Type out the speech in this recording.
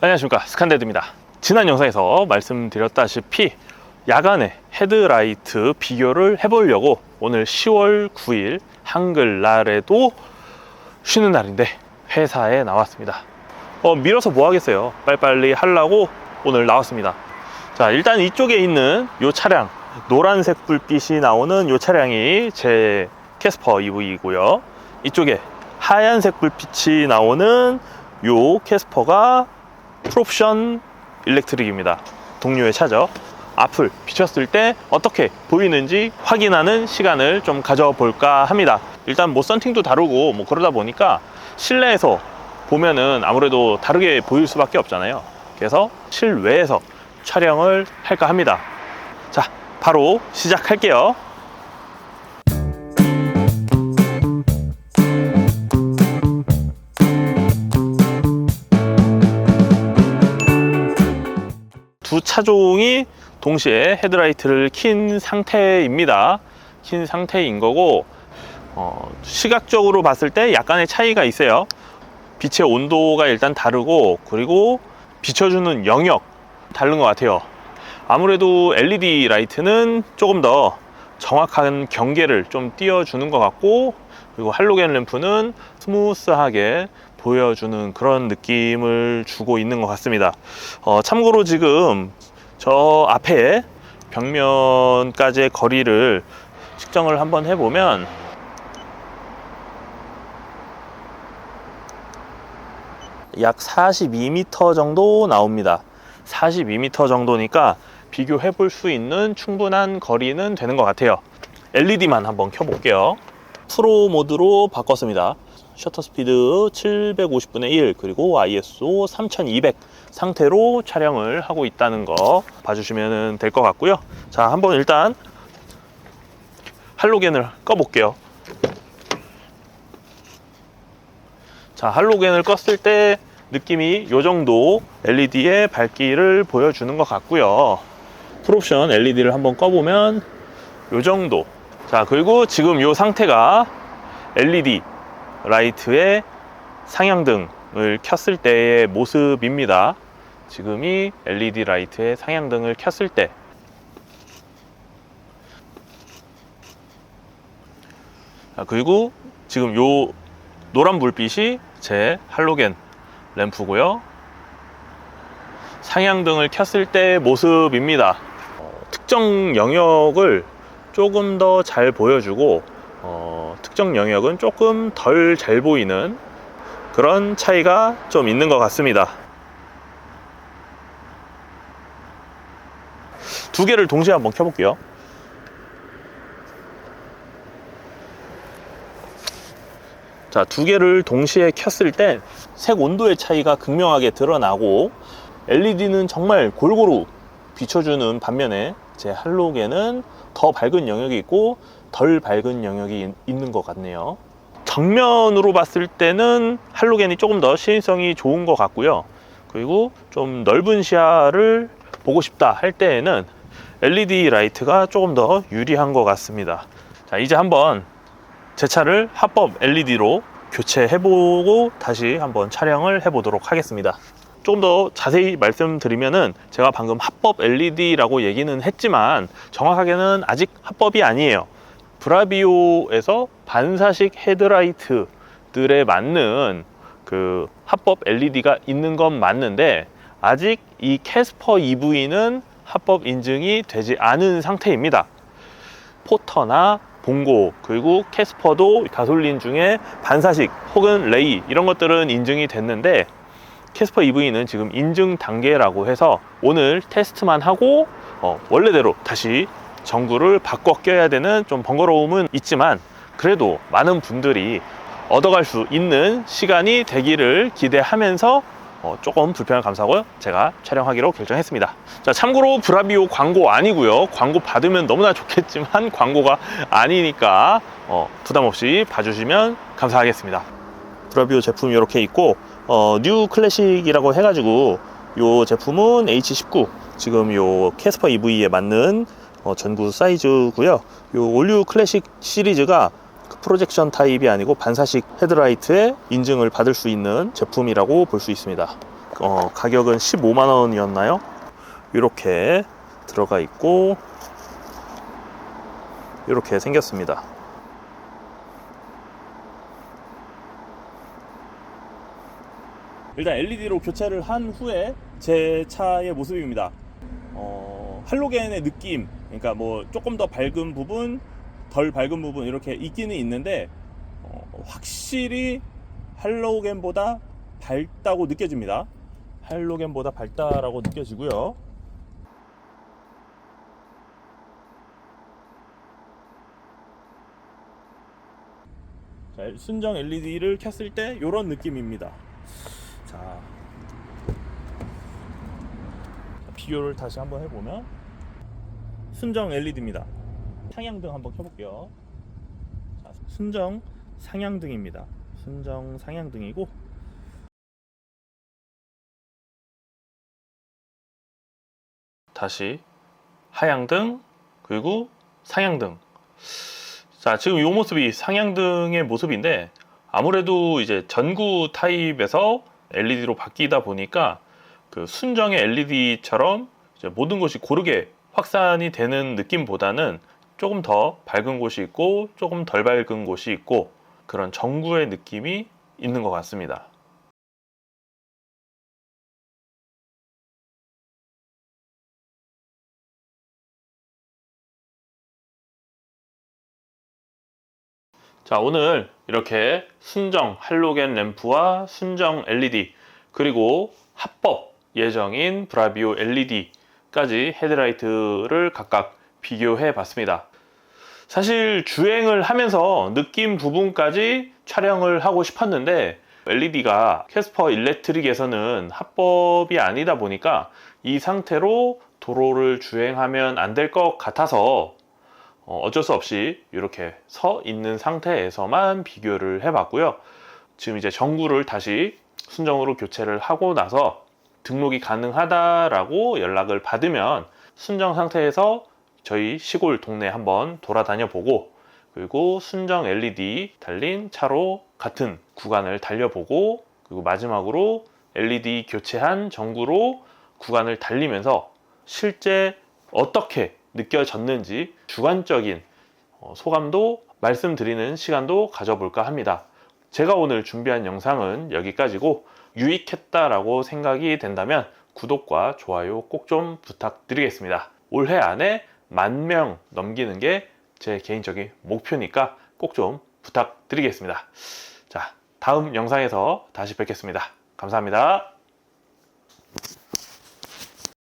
안녕하십니까. 스칸데드입니다. 지난 영상에서 말씀드렸다시피 야간에 헤드라이트 비교를 해보려고 오늘 10월 9일 한글날에도 쉬는 날인데 회사에 나왔습니다. 어, 밀어서 뭐 하겠어요? 빨리빨리 하려고 오늘 나왔습니다. 자 일단 이쪽에 있는 이 차량 노란색 불빛이 나오는 이 차량이 제 캐스퍼 EV이고요. 이쪽에 하얀색 불빛이 나오는 요 캐스퍼가 프롭션 일렉트릭입니다. 동료의 차죠. 앞을 비쳤을 때 어떻게 보이는지 확인하는 시간을 좀 가져볼까 합니다. 일단 뭐 썬팅도 다르고 뭐 그러다 보니까 실내에서 보면은 아무래도 다르게 보일 수밖에 없잖아요. 그래서 실외에서 촬영을 할까 합니다. 자, 바로 시작할게요. 차종이 동시에 헤드라이트를 킨 상태입니다. 킨 상태인 거고 어, 시각적으로 봤을 때 약간의 차이가 있어요. 빛의 온도가 일단 다르고 그리고 비춰주는 영역 다른 것 같아요. 아무래도 LED 라이트는 조금 더 정확한 경계를 좀 띄워주는 것 같고 그리고 할로겐 램프는 스무스하게 보여주는 그런 느낌을 주고 있는 것 같습니다. 어, 참고로 지금 저 앞에 벽면까지의 거리를 측정을 한번 해보면 약 42m 정도 나옵니다. 42m 정도니까 비교해 볼 수 있는 충분한 거리는 되는 것 같아요. LED만 한번 켜볼게요. 프로 모드로 바꿨습니다. 셔터 스피드 750분의 1 그리고 ISO 3200 상태로 촬영을 하고 있다는 거 봐주시면 될 것 같고요. 자, 한번 일단 할로겐을 꺼 볼게요. 자, 할로겐을 껐을 때 느낌이 이 정도 LED의 밝기를 보여주는 것 같고요. 풀옵션 LED를 한번 꺼보면 이 정도. 자, 그리고 지금 이 상태가 LED 라이트의 상향등을 켰을 때의 모습입니다. 지금이 LED 라이트의 상향등을 켰을 때 자, 그리고 지금 요 노란 불빛이 제 할로겐 램프고요. 상향등을 켰을 때의 모습입니다. 어, 특정 영역을 조금 더 잘 보여주고 어, 특정 영역은 조금 덜 잘 보이는 그런 차이가 좀 있는 것 같습니다. 두 개를 동시에 한번 켜볼게요. 자, 두 개를 동시에 켰을 때 색 온도의 차이가 극명하게 드러나고 LED는 정말 골고루 비춰주는 반면에 제 할로겐은 더 밝은 영역이 있고 덜 밝은 영역이 있는 것 같네요. 정면으로 봤을 때는 할로겐이 조금 더 시인성이 좋은 것 같고요. 그리고 좀 넓은 시야를 보고 싶다 할 때에는 LED 라이트가 조금 더 유리한 것 같습니다. 자, 이제 한번 제 차를 합법 LED로 교체해보고 다시 한번 촬영을 해보도록 하겠습니다. 조금 더 자세히 말씀드리면은 제가 방금 합법 LED라고 얘기는 했지만 정확하게는 아직 합법이 아니에요. 브라비오에서 반사식 헤드라이트들에 맞는 그 합법 LED가 있는 건 맞는데 아직 이 캐스퍼 EV는 합법 인증이 되지 않은 상태입니다. 포터나 봉고 그리고 캐스퍼도 가솔린 중에 반사식 혹은 레이 이런 것들은 인증이 됐는데 캐스퍼 EV는 지금 인증 단계라고 해서 오늘 테스트만 하고 어, 원래대로 다시 전구를 바꿔 껴야 되는 좀 번거로움은 있지만 그래도 많은 분들이 얻어갈 수 있는 시간이 되기를 기대하면서 어, 조금 불편을 감사하고 제가 촬영하기로 결정했습니다. 자, 참고로 브라비오 광고 아니고요. 광고 받으면 너무나 좋겠지만 광고가 아니니까 어, 부담 없이 봐주시면 감사하겠습니다. 브라비오 제품이 이렇게 있고 어, 뉴 클래식이라고 해가지고 이 제품은 H19 지금 요 캐스퍼 EV에 맞는 어, 전구 사이즈고요. 요 올류 클래식 시리즈가 그 프로젝션 타입이 아니고 반사식 헤드라이트에 인증을 받을 수 있는 제품이라고 볼 수 있습니다. 어, 가격은 15만 원이었나요? 이렇게 들어가 있고 이렇게 생겼습니다. 일단 LED로 교체를 한 후에 제 차의 모습입니다. 어, 할로겐의 느낌, 그러니까 뭐 조금 더 밝은 부분, 덜 밝은 부분 이렇게 있기는 있는데 어, 확실히 할로겐보다 밝다고 느껴집니다. 할로겐보다 밝다라고 느껴지고요. 자, 순정 LED를 켰을 때 이런 느낌입니다. 자, 비교를 다시 한번 해보면 순정 LED입니다. 상향등 한번 켜볼게요. 자, 순정 상향등입니다. 순정 상향등이고 다시 하향등 그리고 상향등 자 지금 이 모습이 상향등의 모습인데 아무래도 이제 전구 타입에서 LED로 바뀌다 보니까 그 순정의 LED처럼 모든 것이 고르게 확산이 되는 느낌보다는 조금 더 밝은 곳이 있고 조금 덜 밝은 곳이 있고 그런 전구의 느낌이 있는 것 같습니다. 자, 오늘 이렇게 순정 할로겐 램프와 순정 LED 그리고 합법 예정인 브라비오 LED까지 헤드라이트를 각각 비교해 봤습니다. 사실 주행을 하면서 느낌 부분까지 촬영을 하고 싶었는데 LED가 캐스퍼 일렉트릭에서는 합법이 아니다 보니까 이 상태로 도로를 주행하면 안 될 것 같아서 어, 어쩔 수 없이 이렇게 서 있는 상태에서만 비교를 해봤고요. 지금 이제 전구를 다시 순정으로 교체를 하고 나서 등록이 가능하다라고 연락을 받으면 순정 상태에서 저희 시골 동네 한번 돌아다녀 보고 그리고 순정 LED 달린 차로 같은 구간을 달려보고 그리고 마지막으로 LED 교체한 전구로 구간을 달리면서 실제 어떻게 느껴졌는지 주관적인 어, 소감도 말씀드리는 시간도 가져볼까 합니다. 제가 오늘 준비한 영상은 여기까지고 유익했다라고 생각이 된다면 구독과 좋아요 꼭 좀 부탁드리겠습니다. 올해 안에 만 명 넘기는 게 제 개인적인 목표니까 꼭 좀 부탁드리겠습니다. 자, 다음 영상에서 다시 뵙겠습니다. 감사합니다.